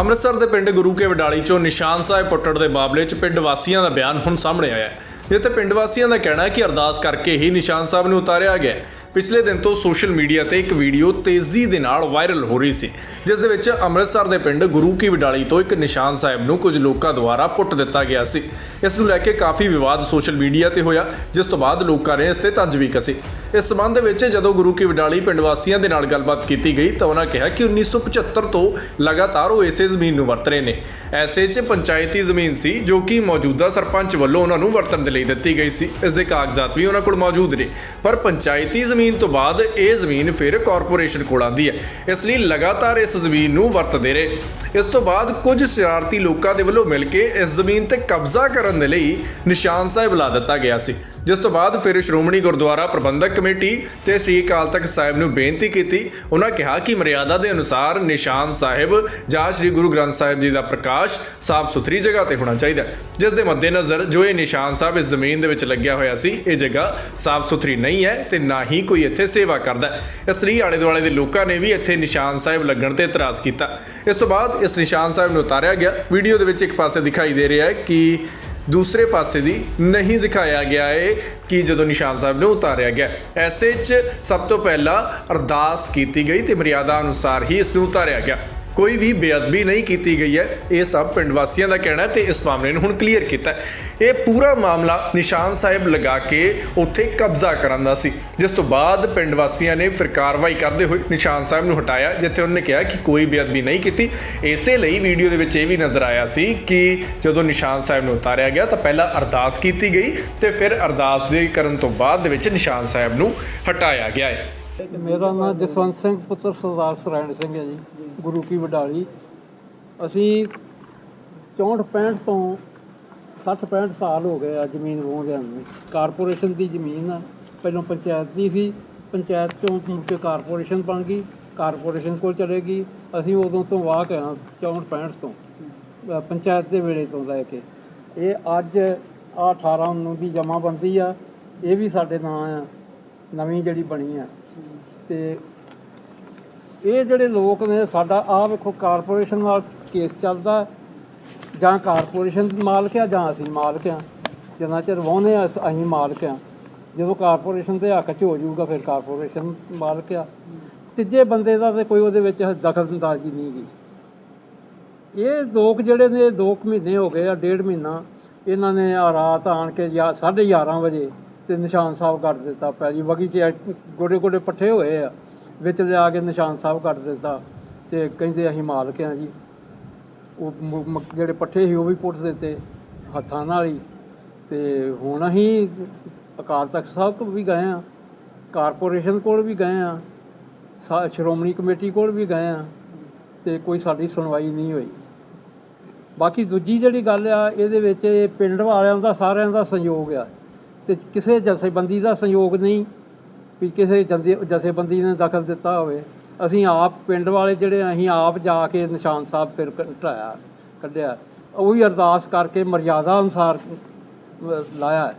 ਅੰਮ੍ਰਿਤਸਰ ਦੇ ਪਿੰਡ ਗੁਰੂ ਕੇ ਵਡਾਲੀ ਚੋਂ ਨਿਸ਼ਾਨ ਸਾਹਿਬ ਪੁੱਟੜ ਦੇ ਮਾਮਲੇ 'ਚ ਪਿੰਡ ਵਾਸੀਆਂ ਦਾ ਬਿਆਨ ਹੁਣ ਸਾਹਮਣੇ ਆਇਆ ਹੈ। ਜਿੱਥੇ ਪਿੰਡ ਵਾਸੀਆਂ ਦਾ ਕਹਿਣਾ ਹੈ ਕਿ ਅਰਦਾਸ ਕਰਕੇ ਹੀ ਨਿਸ਼ਾਨ ਸਾਹਿਬ ਨੂੰ ਉਤਾਰਿਆ ਗਿਆ ਪਿਛਲੇ ਦਿਨ ਤੋਂ ਸੋਸ਼ਲ ਮੀਡੀਆ ਤੇ ਇੱਕ ਵੀਡੀਓ ਤੇਜ਼ੀ ਦੇ ਨਾਲ ਵਾਇਰਲ ਹੋ ਰਹੀ ਸੀ, ਜਿਸ ਦੇ ਵਿੱਚ ਅੰਮ੍ਰਿਤਸਰ ਦੇ ਪਿੰਡ ਗੁਰੂ ਕੀ ਵਡਾਲੀ ਤੋਂ ਇੱਕ ਨਿਸ਼ਾਨ ਸਾਹਿਬ ਨੂੰ ਕੁਝ ਲੋਕਾਂ ਦੁਆਰਾ ਪੁੱਟ ਦਿੱਤਾ ਗਿਆ ਸੀ। ਇਸ ਨੂੰ ਲੈ ਕੇ ਕਾਫੀ ਵਿਵਾਦ ਸੋਸ਼ਲ ਮੀਡੀਆ ਤੇ ਹੋਇਆ, ਜਿਸ ਤੋਂ ਬਾਅਦ ਲੋਕਾਂ ਨੇ ਇਸ ਤੇ ਤੰਜ ਵੀ ਕਸੀ। ਇਸ ਸਬੰਧ ਵਿੱਚ ਜਦੋਂ ਗੁਰੂ ਕੀ ਵਡਾਲੀ ਪਿੰਡ ਵਾਸੀਆਂ ਦੇ ਨਾਲ ਗੱਲਬਾਤ ਕੀਤੀ ਗਈ ਤਾਂ ਉਹਨਾਂ ਕਿਹਾ ਕਿ 1975 ਤੋਂ ਲਗਾਤਾਰ ਉਹ ਇਸੇ ਜ਼ਮੀਨ ਨੂੰ ਵਰਤ ਰਹੇ ਨੇ। ਐਸੇ 'ਚ ਪੰਚਾਇਤੀ ਜ਼ਮੀਨ ਸੀ ਜੋ ਕਿ ਮੌਜੂਦਾ ਸਰਪੰਚ ਵੱਲੋਂ ਉਹਨਾਂ ਨੂੰ ਵਰਤਣ ਦੇ ਲਈ ਦਿੱਤੀ ਗਈ ਸੀ। ਇਸ ਦੇ ਕਾਗਜ਼ਾਤ ਵੀ ਉਹਨਾਂ ਕੋਲ ਮੌਜੂਦ ਨੇ। ਪਰ ਪੰਚਾਇਤੀ ਜ਼ਮੀਨ ਤੋਂ ਬਾਅਦ ਇਹ ਜ਼ਮੀਨ ਫਿਰ ਕਾਰਪੋਰੇਸ਼ਨ ਕੋਲ ਆਂਦੀ ਹੈ। ਇਸ ਲਈ ਲਗਾਤਾਰ ਇਸ ਜ਼ਮੀਨ ਨੂੰ ਵਰਤਦੇ ਰਹੇ। ਇਸ ਤੋਂ ਬਾਅਦ ਕੁਝ ਸ਼ਰਾਰਤੀ ਲੋਕਾਂ ਦੇ ਵੱਲੋਂ ਮਿਲ ਕੇ ਇਸ ਜ਼ਮੀਨ ਤੇ ਕਬਜ਼ਾ ਕਰਨ ਦੇ ਲਈ ਨਿਸ਼ਾਨ ਸਾਹਿਬ ਲਾ ਦਿੱਤਾ ਗਿਆ ਸੀ। ਜਿਸ ਤੋਂ ਬਾਅਦ ਫਿਰ ਸ਼੍ਰੋਮਣੀ ਗੁਰਦੁਆਰਾ ਪ੍ਰਬੰਧਕ ਕਮੇਟੀ ਤੇ ਸ੍ਰੀ ਅਕਾਲ ਤਖਤ ਸਾਹਿਬ ਨੂੰ ਬੇਨਤੀ ਕੀਤੀ। ਉਹਨਾਂ ਕਿਹਾ ਕਿ ਮਰਿਆਦਾ ਦੇ ਅਨੁਸਾਰ ਨਿਸ਼ਾਨ ਸਾਹਿਬ ਜਾਂ ਸ੍ਰੀ ਗੁਰੂ ਗ੍ਰੰਥ ਸਾਹਿਬ ਜੀ ਦਾ ਪ੍ਰਕਾਸ਼ ਸਾਫ਼ ਸੁਥਰੀ ਜਗ੍ਹਾ ਤੇ ਹੋਣਾ ਚਾਹੀਦਾ। ਜਿਸ ਦੇ ਮੱਦੇਨਜ਼ਰ ਜੋ ਇਹ ਨਿਸ਼ਾਨ ਸਾਹਿਬ ਇਸ ਜ਼ਮੀਨ ਦੇ ਵਿੱਚ ਲੱਗਿਆ ਹੋਇਆ ਸੀ, ਇਹ ਜਗ੍ਹਾ ਸਾਫ਼ ਸੁਥਰੀ ਨਹੀਂ ਹੈ ਤੇ ਨਾ ਹੀ ਕੋਈ ਇੱਥੇ ਸੇਵਾ ਕਰਦਾ ਇਸ ਲਈ ਆਲੇ ਦੁਆਲੇ ਦੇ ਲੋਕਾਂ ਨੇ ਵੀ ਇੱਥੇ ਨਿਸ਼ਾਨ ਸਾਹਿਬ ਲੱਗਣ ਤੇ ਇਤਰਾਜ਼ ਕੀਤਾ। ਇਸ ਤੋਂ ਬਾਅਦ ਇਸ ਨਿਸ਼ਾਨ ਸਾਹਿਬ ਨੂੰ ਉਤਾਰਿਆ ਗਿਆ। ਵੀਡੀਓ ਦੇ ਵਿੱਚ ਇੱਕ ਪਾਸੇ ਦਿਖਾਈ ਦੇ ਰਿਹਾ ਹੈ ਕਿ ਦੂਸਰੇ ਪਾਸੇ ਦੀ ਨਹੀਂ ਦਿਖਾਇਆ ਗਿਆ ਹੈ ਕਿ ਜਦੋਂ ਨਿਸ਼ਾਨ ਸਾਹਿਬ ਨੂੰ ਉਤਾਰਿਆ ਗਿਆ। ਐਸੇ 'ਚ ਸਭ ਤੋਂ ਪਹਿਲਾਂ ਅਰਦਾਸ ਕੀਤੀ ਗਈ ਤੇ ਮਰਿਆਦਾ ਅਨੁਸਾਰ ਹੀ ਇਸ ਨੂੰ ਉਤਾਰਿਆ ਗਿਆ। ਕੋਈ ਵੀ ਬੇਅਦਬੀ ਨਹੀਂ ਕੀਤੀ ਗਈ ਹੈ। ਇਹ ਸਭ ਪਿੰਡ ਵਾਸੀਆਂ ਦਾ ਕਹਿਣਾ ਹੈ ਤੇ ਇਸ ਮਾਮਲੇ ਨੂੰ ਹੁਣ ਕਲੀਅਰ ਕੀਤਾ ਹੈ। ਇਹ ਪੂਰਾ ਮਾਮਲਾ ਨਿਸ਼ਾਨ ਸਾਹਿਬ ਲਗਾ ਕੇ ਉੱਥੇ ਕਬਜ਼ਾ ਕਰਨ ਦਾ ਸੀ। ਜਿਸ ਤੋਂ ਬਾਅਦ ਪਿੰਡ ਵਾਸੀਆਂ ਨੇ ਫਿਰ ਕਾਰਵਾਈ ਕਰਦੇ ਹੋਏ ਨਿਸ਼ਾਨ ਸਾਹਿਬ ਨੂੰ ਹਟਾਇਆ, ਜਿੱਥੇ ਉਹਨੇ ਕਿਹਾ ਕਿ ਕੋਈ ਬੇਅਦਬੀ ਨਹੀਂ ਕੀਤੀ। ਇਸੇ ਲਈ ਵੀਡੀਓ ਦੇ ਵਿੱਚ ਇਹ ਵੀ ਨਜ਼ਰ ਆਇਆ ਸੀ ਕਿ ਜਦੋਂ ਨਿਸ਼ਾਨ ਸਾਹਿਬ ਨੂੰ ਉਤਾਰਿਆ ਗਿਆ ਤਾਂ ਪਹਿਲਾਂ ਅਰਦਾਸ ਕੀਤੀ ਗਈ ਤੇ ਫਿਰ ਅਰਦਾਸ ਦੇ ਕਰਨ ਤੋਂ ਬਾਅਦ ਦੇ ਵਿੱਚ ਨਿਸ਼ਾਨ ਸਾਹਿਬ ਨੂੰ ਹਟਾਇਆ ਗਿਆ ਹੈ। ਮੇਰਾ ਨਾਮ ਜਸਵੰਤ ਸਿੰਘ, ਪੁੱਤਰ ਸਰਦਾਰ ਸੁਰੈਣ ਸਿੰਘ ਹੈ ਜੀ, ਗੁਰੂ ਕੀ ਵਡਾਲੀ। ਅਸੀਂ 64 65 ਤੋਂ 60 65 ਸਾਲ ਹੋ ਗਏ ਆ ਜ਼ਮੀਨ ਵਾਹੁੰਦਿਆਂ ਨੂੰ। ਕਾਰਪੋਰੇਸ਼ਨ ਦੀ ਜ਼ਮੀਨ ਆ, ਪਹਿਲਾਂ ਪੰਚਾਇਤ ਦੀ ਸੀ, ਪੰਚਾਇਤ ਚੋਂ ਮੁੜ ਕੇ ਕਾਰਪੋਰੇਸ਼ਨ ਬਣ ਗਈ, ਕਾਰਪੋਰੇਸ਼ਨ ਕੋਲ ਚਲੇ ਗਈ। ਅਸੀਂ ਉਦੋਂ ਤੋਂ ਵਾਹ ਕੇ ਹਾਂ 64 65 ਤੋਂ ਪੰਚਾਇਤ ਦੇ ਵੇਲੇ ਤੋਂ ਲੈ ਕੇ। ਇਹ ਅੱਜ ਆ 18 19 ਦੀ ਜਮਾਬੰਦੀ ਆ, ਇਹ ਵੀ ਸਾਡੇ ਨਾਂ ਆ, ਨਵੀਂ ਜਿਹੜੀ ਬਣੀ ਆ। ਤੇ ਇਹ ਜਿਹੜੇ ਲੋਕ ਨੇ, ਸਾਡਾ ਆ ਵੇਖੋ ਕਾਰਪੋਰੇਸ਼ਨ ਨਾਲ ਕੇਸ ਚੱਲਦਾ ਜਾਂ ਕਾਰਪੋਰੇਸ਼ਨ ਮਾਲਕ ਆ, ਜਾਂ ਅਸੀਂ ਮਾਲਕ ਆ। ਜਿੰਨਾ ਚਿਰ ਵਾਹੁੰਦੇ ਆ, ਅਸੀਂ ਮਾਲਕ ਆ। ਜਦੋਂ ਕਾਰਪੋਰੇਸ਼ਨ ਦੇ ਹੱਕ 'ਚ ਹੋ ਜਾਊਗਾ, ਫਿਰ ਕਾਰਪੋਰੇਸ਼ਨ ਮਾਲਕ ਆ। ਤੀਜੇ ਬੰਦੇ ਦਾ ਤੇ ਕੋਈ ਉਹਦੇ ਵਿੱਚ ਦਖਲਅੰਦਾਜ਼ੀ ਨਹੀਂ ਗੀ। ਇਹ ਲੋਕ ਜਿਹੜੇ ਨੇ 2 ਮਹੀਨੇ ਹੋ ਗਏ ਆ, ਡੇਢ ਮਹੀਨਾ। ਇਹਨਾਂ ਨੇ ਆ ਰਾਤ ਆਣ ਕੇ 11:30 ਵਜੇ ਤੇ ਨਿਸ਼ਾਨ ਸਾਹਿਬ ਕੱਟ ਦਿੱਤਾ ਪਹਿਲੀ ਵਗੀ ਚ ਗੋਡੇ ਗੋਡੇ ਪੱਠੇ ਹੋਏ ਆ, ਵਿੱਚ ਲਿਆ ਕੇ ਨਿਸ਼ਾਨ ਸਾਹਿਬ ਕੱਟ ਦਿੱਤਾ ਤੇ ਕਹਿੰਦੇ ਅਸੀਂ ਮਾਲਕ ਆ ਜੀ। ਉਹ ਮ- ਜਿਹੜੇ ਪੱਠੇ ਸੀ ਉਹ ਵੀ ਪੁੱਟ ਦਿੱਤੇ ਹੱਥਾਂ ਨਾਲ ਹੀ। ਤੇ ਹੁਣ ਅਸੀਂ ਅਕਾਲ ਤਖਤ ਸਾਹਿਬ ਕੋਲ ਵੀ ਗਏ ਆ, ਕਾਰਪੋਰੇਸ਼ਨ ਕੋਲ ਵੀ ਗਏ ਆ, ਸਾ- ਸ਼੍ਰੋਮਣੀ ਕਮੇਟੀ ਕੋਲ ਵੀ ਗਏ ਆ ਤੇ ਕੋਈ ਸਾਡੀ ਸੁਣਵਾਈ ਨਹੀਂ ਹੋਈ। ਬਾਕੀ ਦੂਜੀ ਜਿਹੜੀ ਗੱਲ ਆ, ਇਹਦੇ ਵਿੱਚ ਇਹ ਪਿੰਡ ਵਾਲਿਆਂ ਦਾ, ਸਾਰਿਆਂ ਦਾ ਸਹਿਯੋਗ ਆ। ਤੇ ਕਿਸੇ ਜਥੇਬੰਦੀ ਦਾ ਸਹਿਯੋਗ ਨਹੀਂ ਵੀ ਕਿਸੇ ਜੰਦੇ- ਜਥੇਬੰਦੀ ਨੇ ਦਖਲ ਦਿੱਤਾ ਹੋਵੇ। ਅਸੀਂ ਆਪ ਪਿੰਡ ਵਾਲੇ ਜਿਹੜੇ ਅਸੀਂ ਆਪ ਜਾ ਕੇ ਨਿਸ਼ਾਨ ਸਾਹਿਬ ਫਿਰ ਘਟਾਇਆ ਕੱਢਿਆ। ਉਹ ਵੀ ਅਰਦਾਸ ਕਰਕੇ ਮਰਿਆਦਾ ਅਨੁਸਾਰ ਲਾਇਆ।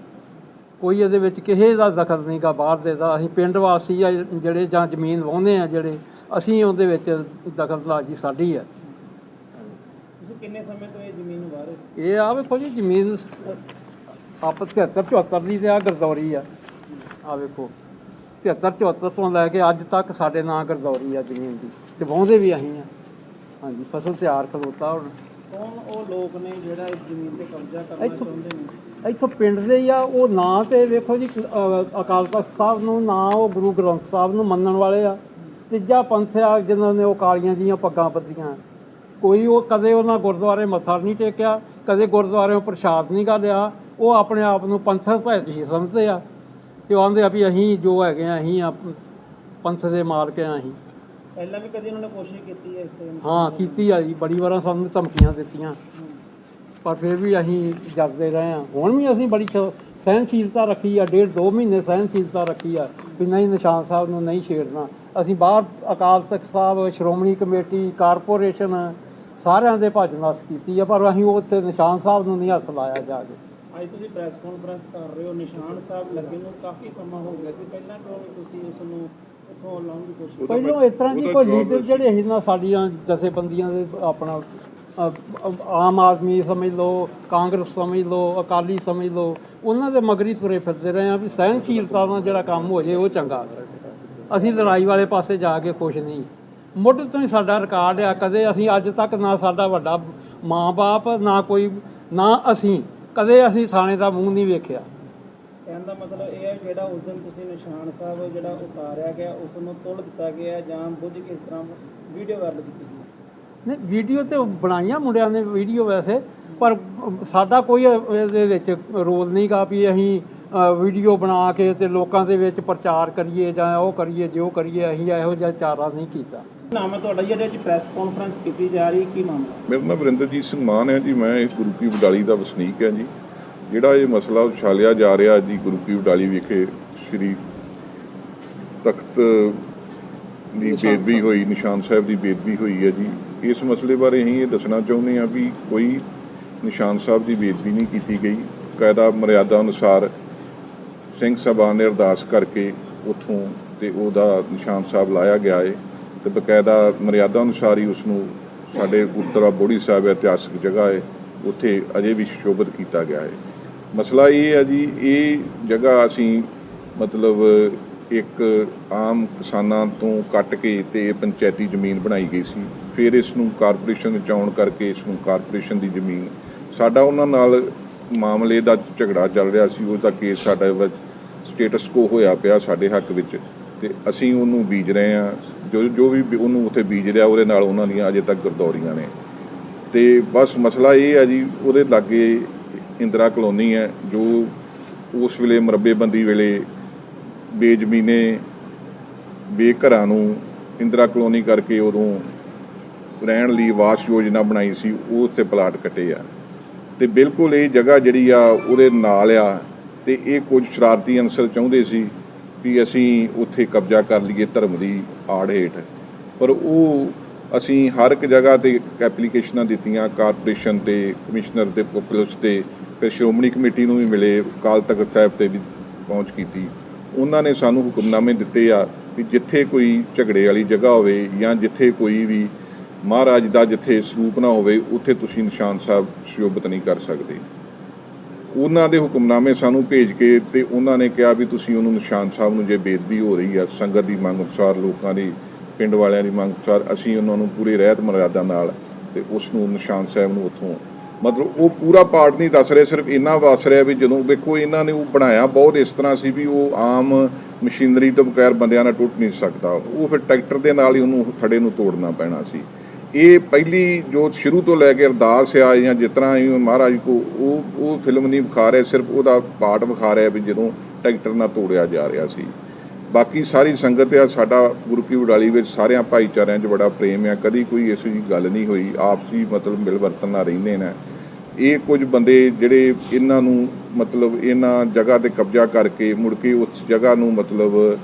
ਕੋਈ ਇਹਦੇ ਵਿੱਚ ਕਿਸੇ ਦਾ ਦਖਲ ਨਹੀਂ ਗਾ ਬਾਹਰ ਦੇ ਦਾ। ਅਸੀਂ ਪਿੰਡ ਵਾਸੀ ਆ ਜਿਹੜੇ ਜਾਂ ਜ਼ਮੀਨ ਵਾਹੁੰਦੇ ਆ ਜਿਹੜੇ ਅਸੀਂ ਉਹਦੇ ਵਿੱਚ ਦਖਲਅੰਦਾਜ਼ੀ ਸਾਡੀ ਹੈ ਤੁਸੀਂ ਕਿੰਨੇ ਸਮੇਂ ਤੋਂ ਇਹ ਜ਼ਮੀਨ ਵਾਰੇ ਇਹ ਆ ਵੇਖੋ ਜੀ ਜ਼ਮੀਨ ਆਪ 73 74 ਦੀ ਤੇ ਆ ਗਰਦੌਰੀ ਆ। ਆ ਵੇਖੋ 73 74 ਤੋਂ ਲੈ ਕੇ ਅੱਜ ਤੱਕ ਸਾਡੇ ਨਾਂ ਗਰਦੌਰੀ ਆ ਜ਼ਮੀਨ ਦੀ। ਤੇ ਵਾਹੁੰਦੇ ਵੀ ਅਸੀਂ ਆ। ਹਾਂਜੀ ਫਸਲ ਤਿਆਰ ਖਲੋਤਾ ਹੁਣ। ਕੌਣ ਉਹ ਲੋਕ ਨੇ ਜਿਹੜਾ ਇਸ ਜ਼ਮੀਨ ਤੇ ਕਬਜ਼ਾ ਕਰਨਾ ਚਾਹੁੰਦੇ ਨੇ? ਇੱਥੋਂ ਪਿੰਡ ਦੇ ਹੀ ਆ ਉਹ ਨਾਂ ਤੇ ਵੇਖੋ ਜੀ ਅਕਾਲ ਤਖਤ ਸਾਹਿਬ ਨੂੰ ਨਾਂ ਉਹ ਗੁਰੂ ਗ੍ਰੰਥ ਸਾਹਿਬ ਨੂੰ ਮੰਨਣ ਵਾਲੇ ਆ। ਤੀਜਾ ਪੰਥ ਆ ਜਿਨ੍ਹਾਂ ਨੇ ਉਹ ਕਾਲੀਆਂ ਦੀਆਂ ਪੱਗਾਂ ਬੱਧੀਆਂ। ਕੋਈ ਉਹ ਕਦੇ ਉਹਨਾਂ ਗੁਰਦੁਆਰੇ ਮੱਥਾ ਨਹੀਂ ਟੇਕਿਆ ਕਦੇ ਗੁਰਦੁਆਰਿਓਂ ਪ੍ਰਸ਼ਾਦ ਨਹੀਂ ਗਾ ਲਿਆ। ਉਹ ਆਪਣੇ ਆਪ ਨੂੰ ਪੰਥਕ ਹੀ ਸਮਝਦੇ ਆ ਤੇ ਉਹ ਆਂਦੇ ਆ ਵੀ ਅਸੀਂ ਜੋ ਹੈਗੇ ਆ ਅਸੀਂ ਆ ਪੰਥ ਦੇ ਮਾਲਕ ਆ ਅਸੀਂ। ਪਹਿਲਾਂ ਵੀ ਕਦੀ ਉਹਨਾਂ ਨੇ ਕੋਸ਼ਿਸ਼ ਕੀਤੀ ਹੈ ਹਾਂ ਕੀਤੀ ਆ ਜੀ। ਬੜੀ ਵਾਰਾਂ ਸਾਨੂੰ ਧਮਕੀਆਂ ਦਿੱਤੀਆਂ। ਪਰ ਫਿਰ ਵੀ ਅਸੀਂ ਜਰਦੇ ਰਹੇ ਹਾਂ ਹੁਣ ਵੀ ਅਸੀਂ ਬੜੀ ਸਹਿਨਸ਼ੀਲਤਾ ਰੱਖੀ ਆ। ਡੇਢ ਦੋ ਮਹੀਨੇ ਸਹਿਨਸ਼ੀਲਤਾ ਰੱਖੀ ਆ ਵੀ ਨਹੀਂ ਨਿਸ਼ਾਨ ਸਾਹਿਬ ਨੂੰ ਨਹੀਂ ਛੇੜਨਾ। ਅਸੀਂ ਬਾਹਰ ਅਕਾਲ ਤਖਤ ਸਾਹਿਬ ਸ਼੍ਰੋਮਣੀ ਕਮੇਟੀ ਕਾਰਪੋਰੇਸ਼ਨ ਸਾਰਿਆਂ ਦੇ ਭੱਜ ਨਸ ਕੀਤੀ ਆ ਪਰ ਅਸੀਂ ਉੱਥੇ ਨਿਸ਼ਾਨ ਸਾਹਿਬ ਨੂੰ ਨਹੀਂ ਹੱਥ ਲਾਇਆ ਜਾ ਕੇ। ਅੱਜ ਤੁਸੀਂ ਪ੍ਰੈਸ ਕਾਨਫਰੰਸ ਕਰ ਰਹੇ ਹੋ ਨਿਸ਼ਾਨ ਸਾਹਿਬ ਲੱਗੇ ਨੂੰ ਕਾਫੀ ਸਮਾਂ ਹੋ ਗਿਆ ਸੀ ਪਹਿਲਾਂ ਕਿਉਂ ਨਹੀਂ ਤੁਸੀਂ ਉਸ ਨੂੰ ਉੱਥੋਂ ਲਾਉਣ ਦੀ ਕੋਸ਼ਿਸ਼ ਪਹਿਲਾਂ ਇਸ ਤਰ੍ਹਾਂ ਜੀ ਕੋਈ ਲੀਡਰ ਜਿਹੜੇ ਸੀ ਨਾ ਸਾਡੀਆਂ ਜਥੇਬੰਦੀਆਂ ਦੇ ਆਪਣਾ ਆਮ ਆਦਮੀ ਸਮਝ ਲਓ ਕਾਂਗਰਸ ਸਮਝ ਲਓ ਅਕਾਲੀ ਸਮਝ ਲਓ ਉਹਨਾਂ ਦੇ ਮਗਰੀ ਤੁਰੇ ਫਿਰਦੇ ਰਹੇ ਆ ਵੀ ਸਹਿਨਸ਼ੀਲਤਾ ਨਾਲ ਜਿਹੜਾ ਕੰਮ ਹੋ ਜੇ ਉਹ ਚੰਗਾ ਅਸੀਂ ਲੜਾਈ ਵਾਲੇ ਪਾਸੇ ਜਾ ਕੇ ਖੁਸ਼ ਨਹੀਂ। ਮੁੱਢ ਤੋਂ ਹੀ ਸਾਡਾ ਰਿਕਾਰਡ ਆ ਕਦੇ ਅਸੀਂ ਅੱਜ ਤੱਕ ਨਾ ਸਾਡਾ ਵੱਡਾ ਮਾਂ-ਬਾਪ ਨਾ ਕੋਈ ਨਾ ਅਸੀਂ ਕਦੇ ਅਸੀਂ ਥਾਣੇ ਦਾ ਮੂੰਹ ਨਹੀਂ ਵੇਖਿਆ। ਕਹਿਣ ਦਾ ਮਤਲਬ ਇਹ ਹੈ ਜਿਹੜਾ ਉਸ ਦਿਨ ਤੁਸੀਂ ਨਿਸ਼ਾਨ ਸਾਹਿਬ ਜਿਹੜਾ ਉਤਾਰਿਆ ਗਿਆ ਉਸ ਨੂੰ ਤੋੜ ਦਿੱਤਾ ਗਿਆ ਜਾਂ ਬੁੱਝ ਕੇ ਇਸ ਤਰ੍ਹਾਂ ਵੀਡੀਓ ਵਾਇਰਲ ਕੀਤੀ ਗਈ। ਨਹੀਂ ਵੀਡੀਓ ਤੇ ਬਣਾਈਆਂ ਮੁੰਡਿਆਂ ਨੇ ਵੀਡੀਓ ਵੈਸੇ ਪਰ ਸਾਡਾ ਕੋਈ ਇਹਦੇ ਵਿੱਚ ਰੋਲ ਨਹੀਂਗਾ ਵੀ ਅਸੀਂ ਵੀਡੀਓ ਬਣਾ ਕੇ ਤੇ ਲੋਕਾਂ ਦੇ ਵਿੱਚ ਪ੍ਰਚਾਰ ਕਰੀਏ ਜਾਂ ਉਹ ਕਰੀਏ ਜੋ ਕਰੀਏ ਅਸੀਂ ਇਹੋ ਜਿਹਾ ਚਾਰਾ ਨਹੀਂ ਕੀਤਾ। ਨਾਮ ਹੈ ਤੁਹਾਡਾ ਜਿਹਦੇ ਵਿੱਚ ਪ੍ਰੈਸ ਕਾਨਫਰੰਸ ਕੀਤੀ ਜਾ ਰਹੀ ਕੀ ਮਾਮਲਾ? ਮੇਰਾ ਨਾਮ ਵਰਿੰਦਰਜੀਤ ਸਿੰਘ ਮਾਨ ਹੈ ਜੀ ਮੈਂ ਗੁਰੂ ਕੀ ਵਡਾਲੀ ਦਾ ਵਸਨੀਕ ਹਾਂ ਜੀ। ਜਿਹੜਾ ਇਹ ਮਸਲਾ ਉਛਾਲਿਆ ਜਾ ਰਿਹਾ ਜੀ ਗੁਰੂ ਕੀ ਵਡਾਲੀ ਵਿਖੇ ਸ੍ਰੀ ਤਖਤ ਦੀ ਬੇਦਬੀ ਹੋਈ ਨਿਸ਼ਾਨ ਸਾਹਿਬ ਦੀ ਬੇਦਬੀ ਹੋਈ ਹੈ ਜੀ। ਇਸ ਮਸਲੇ ਬਾਰੇ ਅਸੀਂ ਇਹ ਦੱਸਣਾ ਚਾਹੁੰਦੇ ਹਾਂ ਵੀ ਕੋਈ ਨਿਸ਼ਾਨ ਸਾਹਿਬ ਦੀ ਬੇਦਬੀ ਨਹੀਂ ਕੀਤੀ ਗਈ। ਕਾਇਦਾ ਮਰਿਆਦਾ ਅਨੁਸਾਰ ਸਿੰਘ ਸਾਹਿਬਾਨ ਨੇ ਅਰਦਾਸ ਕਰਕੇ ਉਥੋਂ ਤੇ ਉਹਦਾ ਨਿਸ਼ਾਨ ਸਾਹਿਬ ਲਾਇਆ ਗਿਆ ਹੈ ਤੇ ਬਕਾਇਦਾ ਮਰਿਆਦਾ ਅਨੁਸਾਰ ਹੀ ਉਸ ਨੂੰ ਸਾਡੇ ਗੁਰਦੁਆਰਾ ਬੋੜੀ ਸਾਹਿਬ ਇਤਿਹਾਸਕ ਜਗ੍ਹਾ ਹੈ। ਉੱਥੇ ਅਜੇ ਵੀ ਸ਼ੋਭਤ ਕੀਤਾ ਗਿਆ ਹੈ। ਮਸਲਾ ਇਹ ਹੈ ਜੀ, ਇਹ ਜਗ੍ਹਾ ਅਸੀਂ ਮਤਲਬ ਇੱਕ ਆਮ ਕਿਸਾਨਾਂ ਤੋਂ ਕੱਟ ਕੇ ਤੇ ਇਹ ਪੰਚਾਇਤੀ ਜ਼ਮੀਨ ਬਣਾਈ ਗਈ ਸੀ। ਫਿਰ ਇਸ ਨੂੰ ਕਾਰਪੋਰੇਸ਼ਨ ਵਿੱਚ ਆਉਣ ਕਰਕੇ ਇਸ ਨੂੰ ਕਾਰਪੋਰੇਸ਼ਨ ਦੀ ਜ਼ਮੀਨ, ਸਾਡਾ ਉਹਨਾਂ ਨਾਲ ਮਾਮਲੇ ਦਾ ਝਗੜਾ ਚੱਲ ਰਿਹਾ ਸੀ। ਉਹਦਾ ਕੇਸ ਸਾਡਾ ਸਟੇਟਸ ਕੋ ਹੋਇਆ ਪਿਆ ਸਾਡੇ ਹੱਕ ਵਿੱਚ। ਤੇ ਅਸੀਂ ਉਹਨੂੰ ਬੀਜ ਰਹੇ ਹਾਂ। ਜੋ ਜੋ ਵੀ ਉਹਨੂੰ ਉੱਥੇ ਬੀਜ ਰਿਹਾ, ਉਹਦੇ ਨਾਲ ਉਹਨਾਂ ਦੀਆਂ ਅਜੇ ਤੱਕ ਗਰਦੌਰੀਆਂ ਨੇ। ਤੇ ਬਸ ਮਸਲਾ ਇਹ ਆ ਜੀ, ਉਹਦੇ ਲਾਗੇ ਇੰਦਰਾ ਕਲੋਨੀ ਹੈ, ਜੋ ਉਸ ਵੇਲੇ ਮਰੱਬੇਬੰਦੀ ਵੇਲੇ ਬੇਜ਼ਮੀਨੇ ਬੇਘਰਾਂ ਨੂੰ ਇੰਦਰਾ ਕਲੋਨੀ ਕਰਕੇ ਉਦੋਂ ਰਹਿਣ ਲਈ ਵਾਸ ਯੋਜਨਾ ਬਣਾਈ ਸੀ, ਉਹ ਉੱਥੇ ਪਲਾਟ ਕੱਟੇ ਆ। ਤੇ ਬਿਲਕੁਲ ਇਹ ਜਗ੍ਹਾ ਜਿਹੜੀ ਆ, ਉਹਦੇ ਨਾਲ ਆ, ਤੇ ਇਹ ਕੁਝ ਸ਼ਰਾਰਤੀ ਅਨਸਰ ਚਾਹੁੰਦੇ ਸੀ ਵੀ ਅਸੀਂ ਉੱਥੇ ਕਬਜ਼ਾ ਕਰ ਲਈਏ ਧਰਮ ਦੀ ਆੜ ਹੇਠ। ਪਰ ਉਹ ਅਸੀਂ ਹਰ ਇੱਕ ਜਗ੍ਹਾ ਤੇ ਐਪਲੀਕੇਸ਼ਨਾਂ ਦਿੱਤੀਆਂ ਕਾਰਪੋਰੇਸ਼ਨ ਤੇ ਕਮਿਸ਼ਨਰ ਤੇ ਪੁਲਿਸ ਤੇ, ਫਿਰ ਸ਼੍ਰੋਮਣੀ ਕਮੇਟੀ ਨੂੰ ਵੀ ਮਿਲੇ, ਅਕਾਲ ਤਖਤ ਸਾਹਿਬ ਤੇ ਵੀ ਪਹੁੰਚ ਕੀਤੀ। ਉਹਨਾਂ ਨੇ ਸਾਨੂੰ ਹੁਕਮਨਾਮੇ ਦਿੱਤੇ ਆ ਵੀ ਜਿੱਥੇ ਕੋਈ ਝਗੜੇ ਵਾਲੀ ਜਗ੍ਹਾ ਹੋਵੇ ਜਾਂ ਜਿੱਥੇ ਕੋਈ ਵੀ ਮਹਾਰਾਜ ਦਾ ਜਿੱਥੇ ਸਰੂਪ ਨਾ ਹੋਵੇ, ਉੱਥੇ ਤੁਸੀਂ ਨਿਸ਼ਾਨ ਸਾਹਿਬ ਸ਼ੋਭਤ ਨਹੀਂ ਕਰ ਸਕਦੇ। ਉਹਨਾਂ ਦੇ ਹੁਕਮਨਾਮੇ ਸਾਨੂੰ ਭੇਜ ਕੇ ਤੇ ਉਹਨਾਂ ਨੇ ਕਿਹਾ ਵੀ ਤੁਸੀਂ ਉਹਨੂੰ ਨਿਸ਼ਾਨ ਸਾਹਿਬ ਨੂੰ ਜੇ ਬੇਦਬੀ ਹੋ ਰਹੀ ਆ, ਸੰਗਤ ਦੀ ਮੰਗ ਅਨੁਸਾਰ, ਲੋਕਾਂ ਦੀ, ਪਿੰਡ ਵਾਲਿਆਂ ਦੀ ਮੰਗ ਅਨੁਸਾਰ ਅਸੀਂ ਉਹਨਾਂ ਨੂੰ ਪੂਰੇ ਰਹਿਤ ਮਰਿਆਦਾ ਨਾਲ ਤੇ ਉਸ ਨੂੰ ਨਿਸ਼ਾਨ ਸਾਹਿਬ ਨੂੰ ਉੱਥੋਂ ਮਤਲਬ ਉਹ ਪੂਰਾ ਪਾਠ ਨਹੀਂ ਦੱਸ ਰਿਹਾ, ਸਿਰਫ ਇੰਨਾ ਦੱਸ ਰਿਹਾ ਵੀ ਜਦੋਂ ਵੇਖੋ ਇਹਨਾਂ ਨੇ ਉਹ ਬਣਾਇਆ ਬਹੁਤ ਇਸ ਤਰ੍ਹਾਂ ਸੀ ਵੀ ਉਹ ਆਮ ਮਸ਼ੀਨਰੀ ਤੋਂ ਬਗੈਰ ਬੰਦਿਆਂ ਨਾਲ ਟੁੱਟ ਨਹੀਂ ਸਕਦਾ, ਉਹ ਫਿਰ ਟਰੈਕਟਰ ਦੇ ਨਾਲ ਹੀ ਉਹਨੂੰ ਥੜੇ ਨੂੰ ਤੋੜਨਾ ਪੈਣਾ ਸੀ। ਇਹ ਪਹਿਲੀ ਜੋ ਸ਼ੁਰੂ ਤੋਂ ਲੈ ਕੇ ਅਰਦਾਸ ਆ ਜਾਂ ਜਿਸ ਤਰ੍ਹਾਂ ਹੀ ਮਹਾਰਾਜ ਕੋ, ਉਹ ਉਹ ਫਿਲਮ ਨਹੀਂ ਵਿਖਾ ਰਿਹਾ, ਸਿਰਫ ਉਹਦਾ ਪਾਰਟ ਵਿਖਾ ਰਿਹਾ ਵੀ ਜਦੋਂ ਟਰੈਕਟਰ ਨਾਲ ਤੋੜਿਆ ਜਾ ਰਿਹਾ ਸੀ। ਬਾਕੀ ਸਾਰੀ ਸੰਗਤ ਆ, ਸਾਡਾ ਗੁਰੂ ਕੀ ਉਡਾਲੀ ਵਿੱਚ ਸਾਰਿਆਂ ਭਾਈਚਾਰਿਆਂ 'ਚ ਬੜਾ ਪ੍ਰੇਮ ਆ, ਕਦੀ ਕੋਈ ਇਸ ਜੀ ਗੱਲ ਨਹੀਂ ਹੋਈ, ਆਪਸੀ ਮਤਲਬ ਮਿਲ ਵਰਤਨ ਨਾਲ ਰਹਿੰਦੇ ਨੇ। ਇਹ ਕੁਝ ਬੰਦੇ ਜਿਹੜੇ ਇਹਨਾਂ ਨੂੰ ਮਤਲਬ ਇਹਨਾਂ ਜਗ੍ਹਾ ਤੇ ਕਬਜ਼ਾ ਕਰਕੇ ਮੁੜ ਕੇ ਉਸ ਜਗ੍ਹਾ ਨੂੰ ਮਤਲਬ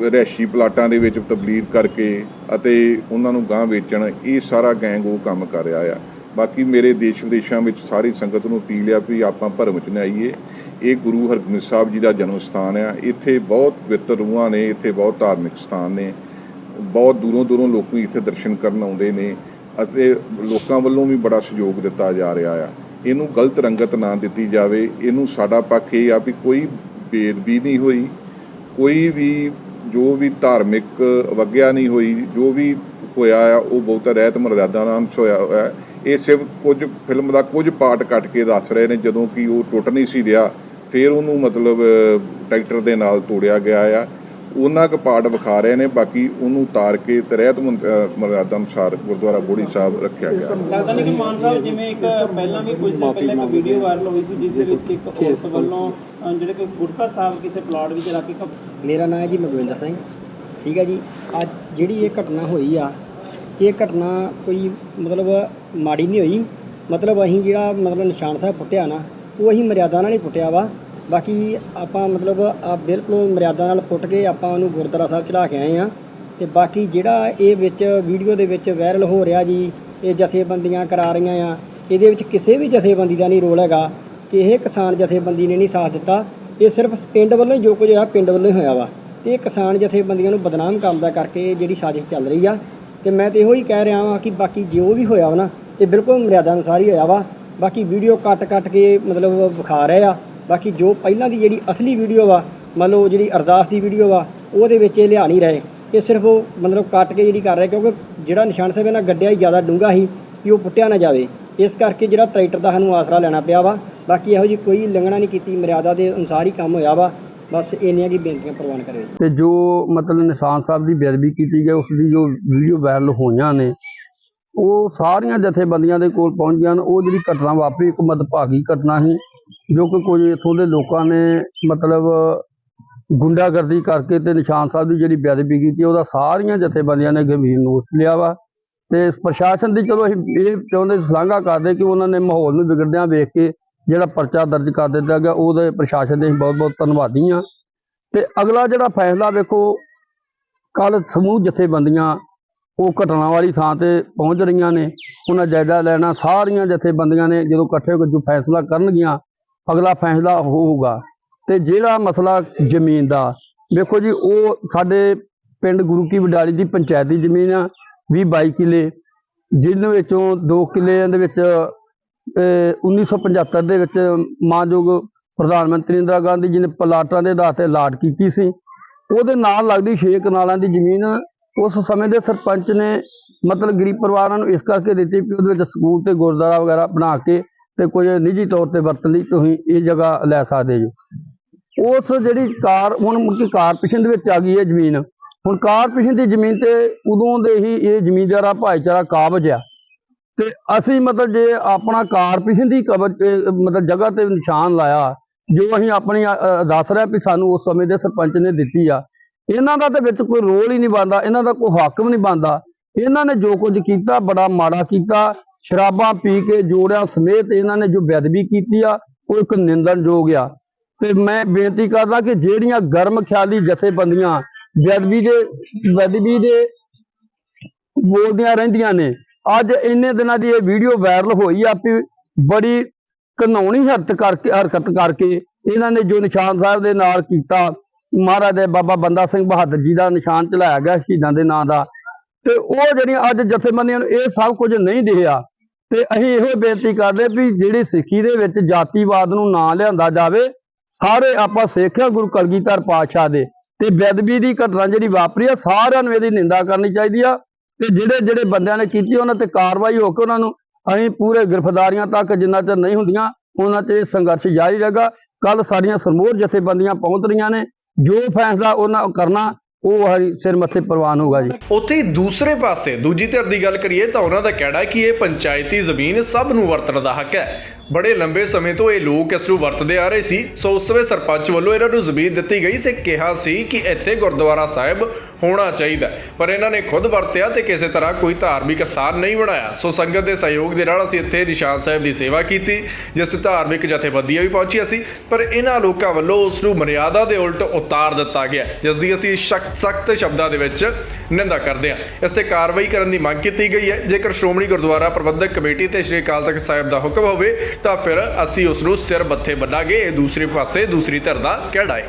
ਰਿਹਾਇਸ਼ੀ ਪਲਾਟਾਂ ਦੇ ਵਿੱਚ ਤਬਦੀਲ ਕਰਕੇ ਅਤੇ ਉਹਨਾਂ ਨੂੰ ਗਾਂ ਵੇਚਣ, ਇਹ ਸਾਰਾ ਗੈਂਗ ਉਹ ਕੰਮ ਕਰ ਰਿਹਾ ਆ। ਬਾਕੀ ਮੇਰੇ ਦੇਸ਼ ਵਿਦੇਸ਼ਾਂ ਵਿੱਚ ਸਾਰੀ ਸੰਗਤ ਨੂੰ ਅਪੀਲ ਆ ਵੀ ਆਪਾਂ ਭਰਮ ਚ ਨਾ ਆਈਏ। ਇਹ ਗੁਰੂ ਹਰਗੋਬਿੰਦ ਸਾਹਿਬ ਜੀ ਦਾ ਜਨਮ ਸਥਾਨ ਆ। ਇੱਥੇ ਬਹੁਤ ਪਵਿੱਤਰ ਰੂਹਾਂ ਨੇ, ਇੱਥੇ ਬਹੁਤ ਧਾਰਮਿਕ ਸਥਾਨ ਨੇ। ਬਹੁਤ ਦੂਰੋਂ ਦੂਰੋਂ ਲੋਕ ਇੱਥੇ ਦਰਸ਼ਨ ਕਰਨ ਆਉਂਦੇ ਨੇ ਅਤੇ ਲੋਕਾਂ ਵੱਲੋਂ ਵੀ ਬੜਾ ਸਹਿਯੋਗ ਦਿੱਤਾ ਜਾ ਰਿਹਾ ਆ। ਇਹਨੂੰ ਗਲਤ ਰੰਗਤ ਨਾ ਦਿੱਤੀ ਜਾਵੇ। ਇਹਨੂੰ ਸਾਡਾ ਪੱਖ ਇਹ ਆ ਵੀ ਕੋਈ ਬੇਦਬੀ ਨਹੀਂ ਹੋਈ। ਕੋਈ ਵੀ ਜੋ ਵੀ ਧਾਰਮਿਕ ਅਵਗਿਆ ਨਹੀਂ ਹੋਈ, ਜੋ ਵੀ ਹੋਇਆ ਆ, ਉਹ ਬਹੁਤ ਰਹਿਤ ਮਰਜ਼ਾਦਾ ਨਾਲ ਹੋਇਆ ਹੋਇਆ ਇਹ ਸਿਰਫ ਕੁਝ ਫਿਲਮ ਦਾ ਕੁਝ ਪਾਰਟ ਕੱਟ ਕੇ ਦੱਸ ਰਹੇ ਨੇ, ਜਦੋਂ ਕਿ ਉਹ ਟੁੱਟ ਨਹੀਂ ਸੀ ਰਿਹਾ, ਫਿਰ ਉਹਨੂੰ ਮਤਲਬ ਟਰੈਕਟਰ ਦੇ ਨਾਲ ਤੋੜਿਆ ਗਿਆ ਆ। ਉਹਨਾਂ ਕੁ ਪਾਰਟ ਵਿਖਾ ਰਹੇ ਨੇ ਬਾਕੀ ਉਹਨੂੰ ਉਤਾਰ ਕੇ ਤੇ ਰਹਿਤ ਮਰਜ਼ਾਦਾ ਅਨੁਸਾਰ ਗੁਰਦੁਆਰਾ ਬੋੜੀ ਸਾਹਿਬ ਰੱਖਿਆ ਗਿਆ। ਲੱਗਦਾ ਨਹੀਂ ਕਿ ਮਾਨ ਸਾਹਿਬ ਜਿਵੇਂ ਇੱਕ ਪਹਿਲਾਂ ਵੀ ਕੁਝ ਦਿਨ ਪਹਿਲਾਂ ਇੱਕ ਵੀਡੀਓ ਵਾਇਰਲ ਹੋਈ ਸੀ ਜਿਸ ਦੇ ਵਿੱਚ ਇੱਕ ਔਰਤ ਵੱਲੋਂ ਅਹ, ਜਿਹੜੇ ਕਿ ਗੁਟਕਾ ਸਾਹਿਬ ਕਿਸੇ ਪਲਾਟ ਵਿੱਚ ਰੱਖ ਕੇ ਕਬ- ਮੇਰਾ ਨਾਮ ਹੈ ਜੀ ਮਗਵਿੰਦਰ ਸਿੰਘ। ਠੀਕ ਹੈ ਜੀ ਅੱਜ ਜਿਹੜੀ ਇਹ ਘਟਨਾ ਹੋਈ ਆ ਇਹ ਘਟਨਾ ਕੋਈ ਮਤਲਬ ਮਾੜੀ ਨਹੀਂ ਹੋਈ। ਮਤਲਬ ਅਸੀਂ ਜਿਹੜਾ ਮਤਲਬ ਨਿਸ਼ਾਨ ਸਾਹਿਬ ਪੁੱਟਿਆ ਨਾ ਉਹ ਅਸੀਂ ਮਰਿਆਦਾ ਨਾਲ ਹੀ ਪੁੱਟਿਆ ਵਾ। ਬਾਕੀ ਆਪਾਂ ਮਤਲਬ ਆ ਬਿਲਕੁਲ ਮਰਿਆਦਾ ਨਾਲ ਪੁੱਟ ਕੇ ਆਪਾਂ ਉਹਨੂੰ ਗੁਰਦੁਆਰਾ ਸਾਹਿਬ ਚੜਾ ਕੇ ਆਏ ਆ ਤੇ ਬਾਕੀ ਜਿਹੜਾ ਇਹ ਵਿੱਚ ਵੀਡੀਓ ਦੇ ਵਿੱਚ ਵਾਇਰਲ ਹੋ ਰਿਹਾ ਜੀ, ਇਹ ਜਥੇਬੰਦੀਆਂ ਕਰਾ ਰਹੀਆਂ ਆ। ਇਹਦੇ ਵਿੱਚ ਕਿਸੇ ਵੀ ਜਥੇਬੰਦੀ ਦਾ ਨਹੀਂ ਰੋਲ ਹੈਗਾ ਕਿ ਇਹ ਕਿਸਾਨ ਜਥੇਬੰਦੀ ਨੇ ਨਹੀਂ ਸਾਥ ਦਿੱਤਾ। ਇਹ ਸਿਰਫ ਪਿੰਡ ਵੱਲੋਂ ਹੀ ਜੋ ਕੁਝ ਹੋਇਆ ਪਿੰਡ ਵੱਲੋਂ ਹੀ ਹੋਇਆ ਵਾ। ਤੇ ਇਹ ਕਿਸਾਨ ਜਥੇਬੰਦੀਆਂ ਨੂੰ ਬਦਨਾਮ ਕਰਨ ਦਾ ਕਰਕੇ ਇਹ ਜਿਹੜੀ ਸਾਜ਼ਿਸ਼ ਚੱਲ ਰਹੀ ਆ। ਤੇ ਮੈਂ ਤੇ ਇਹੋ ਹੀ ਕਹਿ ਰਿਹਾ ਹਾਂ ਕਿ ਬਾਕੀ ਜੋ ਵੀ ਹੋਇਆ ਵਾ ਨਾ, ਇਹ ਬਿਲਕੁਲ ਮਰਿਆਦਾ ਅਨੁਸਾਰ ਹੀ ਹੋਇਆ ਵਾ। ਬਾਕੀ ਵੀਡੀਓ ਕੱਟ ਕੱਟ ਕੇ ਮਤਲਬ ਵਿਖਾ ਰਹੇ ਆ। ਬਾਕੀ ਜੋ ਪਹਿਲਾਂ ਦੀ ਜਿਹੜੀ ਅਸਲੀ ਵੀਡੀਓ ਵਾ, ਮੰਨ ਲਓ ਜਿਹੜੀ ਅਰਦਾਸ ਦੀ ਵੀਡੀਓ ਵਾ, ਉਹਦੇ ਵਿੱਚ ਇਹ ਲਿਆ ਨਹੀਂ ਰਹੇ। ਇਹ ਸਿਰਫ ਉਹ ਮਤਲਬ ਕੱਟ ਕੇ ਜਿਹੜੀ ਕਰ ਰਹੇ, ਕਿਉਂਕਿ ਜਿਹੜਾ ਨਿਸ਼ਾਨ ਸਾਹਿਬ ਇਹਨਾਂ ਗੱਡਿਆ ਹੀ ਜ਼ਿਆਦਾ ਡੂੰਘਾ ਸੀ ਕਿ ਉਹ ਪੁੱਟਿਆ ਨਾ ਜਾਵੇ। ਇਸ ਕਰਕੇ ਜਿਹੜਾ ਟਰੈਕਟਰ ਦਾ ਸਾਨੂੰ ਆਸਰਾ ਲੈਣਾ ਪਿਆ ਵਾ। ਬਾਕੀ ਇਹੋ ਜੀ ਕੋਈ ਲੰਘਣਾ ਨਹੀਂ ਕੀਤੀ, ਮਰਿਆਦਾ ਦੇ ਅਨੁਸਾਰ ਹੀ ਕੰਮ ਹੋਇਆ ਵਾ। ਬਸ ਇੰਨੀਆਂ ਕੀ ਬੇਨਤੀਆਂ ਪ੍ਰਵਾਨ ਕਰੇ ਤੇ ਜੋ ਮਤਲਬ ਨਿਸ਼ਾਨ ਸਾਹਿਬ ਦੀ ਬੇਅਦਬੀ ਕੀਤੀ ਗਈ, ਉਸ ਦੀ ਜੋ ਵੀਡੀਓ ਵਾਇਰਲ ਹੋਈਆਂ ਨੇ, ਉਹ ਸਾਰੀਆਂ ਜਥੇਬੰਦੀਆਂ ਦੇ ਕੋਲ ਪਹੁੰਚ ਗਈਆਂ ਨੇ। ਉਹ ਜਿਹੜੀ ਘਟਨਾ ਵਾਪਰੀ, ਇੱਕ ਮਦਭਾਗੀ ਘਟਨਾ ਸੀ। ਜੋ ਕਿ ਕੁਝ ਇੱਥੋਂ ਦੇ ਲੋਕਾਂ ਨੇ ਮਤਲਬ ਗੁੰਡਾਗਰਦੀ ਕਰਕੇ ਤੇ ਨਿਸ਼ਾਨ ਸਾਹਿਬ ਦੀ ਜਿਹੜੀ ਬੇਅਦਬੀ ਕੀਤੀ, ਉਹਦਾ ਸਾਰੀਆਂ ਜਥੇਬੰਦੀਆਂ ਨੇ ਗੰਭੀਰ ਨੋਟ ਲਿਆ ਵਾ। ਤੇ ਪ੍ਰਸ਼ਾਸਨ ਦੀ ਚਲੋ ਅਸੀਂ ਇਹ ਚਾਹੁੰਦੇ ਸ਼ਲਾਘਾ ਕਰਦੇ ਕਿ ਉਹਨਾਂ ਨੇ ਮਾਹੌਲ ਨੂੰ ਵਿਗੜਦਿਆਂ ਵੇਖ ਕੇ ਜਿਹੜਾ ਪਰਚਾ ਦਰਜ ਕਰ ਦਿੱਤਾ ਗਿਆ, ਉਹਦੇ ਪ੍ਰਸ਼ਾਸਨ ਦੇ ਅਸੀਂ ਬਹੁਤ ਬਹੁਤ ਧੰਨਵਾਦੀ ਹਾਂ। ਤੇ ਅਗਲਾ ਜਿਹੜਾ ਫੈਸਲਾ ਵੇਖੋ ਕੱਲ ਸਮੂਹ ਜਥੇਬੰਦੀਆਂ ਉਹ ਘਟਨਾ ਵਾਲੀ ਥਾਂ ਤੇ ਪਹੁੰਚ ਰਹੀਆਂ ਨੇ। ਉਹਨਾਂ ਜਾਇਜ਼ਾ ਲੈਣਾ ਸਾਰੀਆਂ ਜਥੇਬੰਦੀਆਂ ਨੇ, ਜਦੋਂ ਇਕੱਠੇ ਹੋ ਕੇ ਜੋ ਫੈਸਲਾ ਕਰਨਗੀਆਂ ਅਗਲਾ ਫੈਸਲਾ ਹੋਊਗਾ। ਤੇ ਜਿਹੜਾ ਮਸਲਾ ਜ਼ਮੀਨ ਦਾ, ਵੇਖੋ ਜੀ, ਉਹ ਸਾਡੇ ਪਿੰਡ ਗੁਰੂ ਕੀ ਵਡਾਲੀ ਦੀ ਪੰਚਾਇਤੀ ਜ਼ਮੀਨ ਆ 20 22 ਕਿੱਲੇ ਜਿਨ੍ਹਾਂ ਵਿੱਚੋਂ 2 ਕਿੱਲਿਆਂ ਦੇ ਵਿੱਚ, ਅਹ 1975 ਦੇ ਵਿੱਚ ਮਾਨਯੋਗ ਪ੍ਰਧਾਨ ਮੰਤਰੀ ਇੰਦਰਾ ਗਾਂਧੀ ਜੀ ਨੇ ਪਲਾਟਾਂ ਦੇ ਆਧਾਰ ਤੇ ਲਾਟ ਕੀਤੀ ਸੀ। ਉਹਦੇ ਨਾਲ ਲੱਗਦੀ ਛੇ ਕਨਾਲਾਂ ਦੀ ਜ਼ਮੀਨ ਉਸ ਸਮੇਂ ਦੇ ਸਰਪੰਚ ਨੇ, ਮਤਲਬ ਗਰੀਬ ਪਰਿਵਾਰਾਂ ਨੂੰ ਇਸ ਕਰਕੇ ਦਿੱਤੀ ਕਿ ਉਹਦੇ ਵਿੱਚ ਸਕੂਲ ਤੇ ਗੁਰਦੁਆਰਾ ਵਗੈਰਾ ਬਣਾ ਕੇ ਤੇ ਕੁਝ ਨਿੱਜੀ ਤੌਰ ਤੇ ਵਰਤਣ ਲਈ ਤੁਸੀਂ ਇਹ ਜਗ੍ਹਾ ਲੈ ਸਕਦੇ ਜੋ। ਉਸ ਜਿਹੜੀ ਕਾਰ, ਹੁਣ ਮੁੜ ਕਾਰਪੋਰੇਸ਼ਨ ਦੇ ਵਿੱਚ ਆ ਗਈ ਹੈ ਜ਼ਮੀਨ। ਹੁਣ ਕਾਰਪੋਰੇਸ਼ਨ ਦੀ ਜ਼ਮੀਨ ਤੇ ਉਦੋਂ ਦੇ ਹੀ ਇਹ ਜ਼ਮੀਂਦਾਰਾ ਭਾਈਚਾਰਾ ਕਾਬਜ ਆ। ਤੇ ਅਸੀਂ ਮਤਲਬ ਜੇ ਆਪਣਾ ਕਾਰਪੋਰੇਸ਼ਨ ਦੀ ਕਬਜ਼ ਅਹ ਮਤਲਬ ਜਗ੍ਹਾ ਤੇ ਨਿਸ਼ਾਨ ਲਾਇਆ, ਜੋ ਅਸੀਂ ਆਪਣੀ ਦੱਸ ਰਿਹਾ ਵੀ ਸਾਨੂੰ ਉਸ ਸਮੇਂ ਦੇ ਸਰਪੰਚ ਨੇ ਦਿੱਤੀ ਆ, ਇਹਨਾਂ ਦਾ ਤੇ ਵਿੱਚ ਕੋਈ ਰੋਲ ਹੀ ਨਹੀਂ ਬਣਦਾ, ਇਹਨਾਂ ਦਾ ਕੋਈ ਹੱਕ ਵੀ ਨਹੀਂ ਬਣਦਾ। ਇਹਨਾਂ ਨੇ ਜੋ ਕੁਝ ਕੀਤਾ, ਬੜਾ ਮਾੜਾ ਕੀਤਾ ਸ਼ਰਾਬਾਂ ਪੀ ਕੇ ਜੋੜਿਆਂ ਸਮੇਤ ਇਹਨਾਂ ਨੇ ਜੋ ਬੇਅਦਬੀ ਕੀਤੀ ਆ, ਉਹ ਇੱਕ ਨਿੰਦਣਯੋਗ ਆ। ਤੇ ਮੈਂ ਬੇਨਤੀ ਕਰਦਾ ਕਿ ਜਿਹੜੀਆਂ ਗਰਮ ਖਿਆਲੀ ਜਥੇਬੰਦੀਆਂ ਬੇਅਦਬੀ ਦੇ ਬੇਅਦਬੀ ਦੇ ਬੋਲਦੀਆਂ ਰਹਿੰਦੀਆਂ ਨੇ, ਅੱਜ ਇੰਨੇ ਦਿਨਾਂ ਦੀ ਇਹ ਵੀਡੀਓ ਵਾਇਰਲ ਹੋਈ ਆ ਵੀ ਬੜੀ ਘਨੌਣੀ ਹਰਕਤ ਕਰਕੇ ਹਰਕਤ ਕਰਕੇ ਇਹਨਾਂ ਨੇ ਜੋ ਨਿਸ਼ਾਨ ਸਾਹਿਬ ਦੇ ਨਾਲ ਕੀਤਾ, ਮਹਾਰਾਜ ਦੇ ਬਾਬਾ ਬੰਦਾ ਸਿੰਘ ਬਹਾਦਰ ਜੀ ਦਾ ਨਿਸ਼ਾਨ ਚਲਾਇਆ ਗਿਆ ਸ਼ਹੀਦਾਂ ਦੇ ਨਾਂ ਦਾ। ਤੇ ਉਹ ਜਿਹੜੀਆਂ ਅੱਜ ਜਥੇਬੰਦੀਆਂ ਨੂੰ ਇਹ ਸਭ ਕੁਝ ਨਹੀਂ ਦਿਖਿਆ ਤੇ ਅਸੀਂ ਇਹੋ ਬੇਨਤੀ ਕਰਦੇ ਵੀ ਜਿਹੜੀ ਸਿੱਖੀ ਦੇ ਵਿੱਚ ਜਾਤੀਵਾਦ ਨੂੰ ਨਾ ਲਿਆਂਦਾ ਜਾਵੇ, ਸਾਰੇ ਆਪਾਂ ਸਿੱਖ ਆ ਗੁਰੂ ਕਲਗੀਧਰ ਪਾਤਸ਼ਾਹ ਦੇ ਤੇ ਬੇਅਦਬੀ ਦੀ ਘਟਨਾ ਜਿਹੜੀ ਵਾਪਰੀ ਆ, ਸਾਰਿਆਂ ਨੂੰ ਇਹਦੀ ਨਿੰਦਾ ਕਰਨੀ ਚਾਹੀਦੀ ਆ ਤੇ ਜਿਹੜੇ ਜਿਹੜੇ ਬੰਦਿਆਂ ਨੇ ਕੀਤੀ ਉਹਨਾਂ ਤੇ ਕਾਰਵਾਈ ਹੋ ਕੇ ਉਹਨਾਂ ਨੂੰ ਅਸੀਂ ਪੂਰੇ ਗ੍ਰਿਫਤਾਰੀਆਂ ਤੱਕ ਜਿੰਨਾ ਚਿਰ ਨਹੀਂ ਹੁੰਦੀਆਂ, ਉਹਨਾਂ ਤੇ ਇਹ ਸੰਘਰਸ਼ ਜਾਰੀ ਰਹੇਗਾ। ਕੱਲ ਸਾਡੀਆਂ ਸਰਮੋਰ ਜਥੇਬੰਦੀਆਂ ਪਹੁੰਚ ਰਹੀਆਂ ਨੇ, ਜੋ ਫੈਸਲਾ ਉਹਨਾਂ ਕਰਨਾ ਉਹ ਹਰੀ ਸਿਰ ਮੱਥੇ ਪ੍ਰਵਾਨ ਹੋਊਗਾ ਜੀ। ਉੱਥੇ ਹੀ ਦੂਸਰੇ ਪਾਸੇ, ਦੂਜੀ ਧਿਰ ਦੀ ਗੱਲ ਕਰੀਏ ਤਾਂ ਉਹਨਾਂ ਦਾ ਕਹਿਣਾ ਹੈ ਕਿ ਇਹ ਪੰਚਾਇਤੀ ਜ਼ਮੀਨ ਸਭ ਨੂੰ ਵਰਤਣ ਦਾ ਹੱਕ ਹੈ। ਬੜੇ ਲੰਬੇ ਸਮੇਂ ਤੋਂ ਇਹ ਲੋਕ ਇਸ ਨੂੰ ਵਰਤਦੇ ਆ ਰਹੇ ਸੀ। ਸੋ ਉਸ ਵੇਲੇ ਸਰਪੰਚ ਵੱਲੋਂ ਇਹਨਾਂ ਨੂੰ ਜ਼ਮੀਨ ਦਿੱਤੀ ਗਈ ਸੀ। ਕਿਹਾ ਸੀ ਕਿ ਇੱਥੇ ਗੁਰਦੁਆਰਾ ਸਾਹਿਬ ਹੋਣਾ ਚਾਹੀਦਾ ਪਰ ਇਹਨਾਂ ਨੇ ਖੁਦ ਵਰਤਿਆ ਤੇ ਕਿਸੇ ਤਰ੍ਹਾਂ ਕੋਈ ਧਾਰਮਿਕ ਸਥਾਨ ਨਹੀਂ ਬਣਾਇਆ। ਸੋ ਸੰਗਤ ਦੇ ਸਹਿਯੋਗ ਦੇ ਨਾਲ ਅਸੀਂ ਇੱਥੇ ਨਿਸ਼ਾਨ ਸਾਹਿਬ ਦੀ ਸੇਵਾ ਕੀਤੀ, ਜਿਸ ਤੇ ਧਾਰਮਿਕ ਜਥੇਬੰਦੀਆਂ ਵੀ ਪਹੁੰਚੀਆਂ ਸੀ। ਪਰ ਇਹਨਾਂ ਲੋਕਾਂ ਵੱਲੋਂ ਉਸ ਨੂੰ ਮਰਿਆਦਾ ਦੇ ਉਲਟ ਉਤਾਰ ਦਿੱਤਾ ਗਿਆ ਜਿਸ ਦੀ ਅਸੀਂ ਸਖਤ ਸਖਤ ਸ਼ਬਦਾਂ ਦੇ ਵਿੱਚ ਨਿੰਦਾ ਕਰਦੇ ਹਾਂ। ਇਸ ਤੇ ਕਾਰਵਾਈ ਕਰਨ ਦੀ ਮੰਗ ਕੀਤੀ ਗਈ ਹੈ। ਜੇਕਰ ਸ਼੍ਰੋਮਣੀ ਗੁਰਦੁਆਰਾ ਪ੍ਰਬੰਧਕ ਕਮੇਟੀ ਤੇ ਸ਼੍ਰੀ ਅਕਾਲ ਤਖਤ ਸਾਹਿਬ ਦਾ ਹੁਕਮ ਹੋਵੇ ਤਾਂ ਫਿਰ ਅਸੀਂ ਉਸ ਨੂੰ ਸਿਰ ਮੱਥੇ ਬੰਨਾਂਗੇ, ਇਹ ਦੂਸਰੇ ਪਾਸੇ, ਦੂਸਰੀ ਧਿਰ ਦਾ ਕਿਹੜਾ ਹੈ?